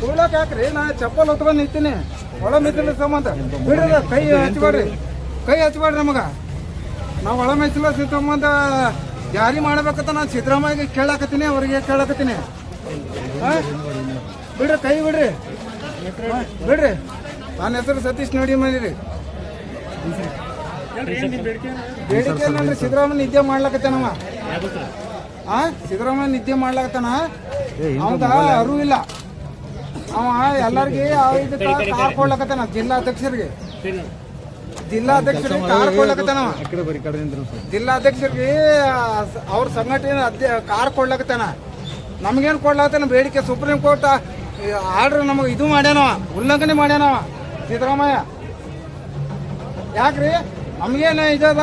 ಕೂಡ್ಲಾಕ ಯಾಕ್ರಿ ನಾ ಚಪ್ಪಲ್ ಹೊತ್ಕೊಂಡು ನಿಂತೀನಿ. ಒಳ ಮೆಚ್ಚಲ ಸಂಬಂಧ. ಬಿಡ್ರಿ ಕೈ ಹಚ್ಬೇಡ್ರಿ. ಕೈ ಹಚ್ಬೇಡ್ರಿ ನಮಗ. ನಾವು ಒಳ ಮೆಚ್ಚಲ ಸಂಬಂಧ ಜಾರಿ ಮಾಡ್ಬೇಕಂತ ನಾನು ಸಿದ್ದರಾಮಯ್ಯ ಕೇಳಾಕತ್ತೀನಿ ಅವ್ರಿಗೆ ಕೇಳಾಕತ್ತೀನಿ. ಹಾ? ಬಿಡ್ರಿ ಕೈ ಬಿಡ್ರಿ. ಬಿಡ್ರಿ. ನನ್ನ ಹೆಸರು ಸತೀಶ್ ನೋಡಿ ಮಾಡಿರಿ ಬೇಡಿಕೆ? ಏನಂದ್ರೆ ಸಿದ್ದರಾಮಯ್ಯ ನಿದ್ದೆ ಮಾಡ್ಲಕತ್ತಾನವ ಆ? ಸಿದ್ದರಾಮಯ್ಯ ನಿದ್ದೆ ಮಾಡ್ಲಕತ್ತಾನ? ಅವಂದ ಅರಿವು ಇಲ್ಲ ಅವ ಎಲ್ಲರಿಗೆ ಇದಕ್ಕ ಕಾರ್ ಕೊಡ್ಲಕತ್ತಾನ ಜಿಲ್ಲಾಧ್ಯಕ್ಷರಿಗೆ. ಜಿಲ್ಲಾಧ್ಯಕ್ಷರಿಗೆ ಕಾರ್ ಕೊಡ್ಲಕತ್ತಾನ ಜಿಲ್ಲಾಧ್ಯಕ್ಷರಿಗೆ ಅವ್ರ ಸಂಘಟನೆ ಅಧ್ಯ ಕಾರ್ ಕೊಡ್ಲಕತ್ತಾನ. ನಮಗೇನು ಕೊಡ್ಲಕತ್ತಾನ? ಬೇಡಿಕೆ ಸುಪ್ರೀಂ ಕೋರ್ಟ್ ಆರ್ಡರ್ ನಮಗೆ ಇದು ಮಾಡ್ಯಾನವ ಉಲ್ಲಂಘನೆ ಮಾಡ್ಯಾನವ ಸಿದ್ದರಾಮಯ್ಯ. ಯಾಕ್ರಿ? ನಮಗೇನು ಇದದ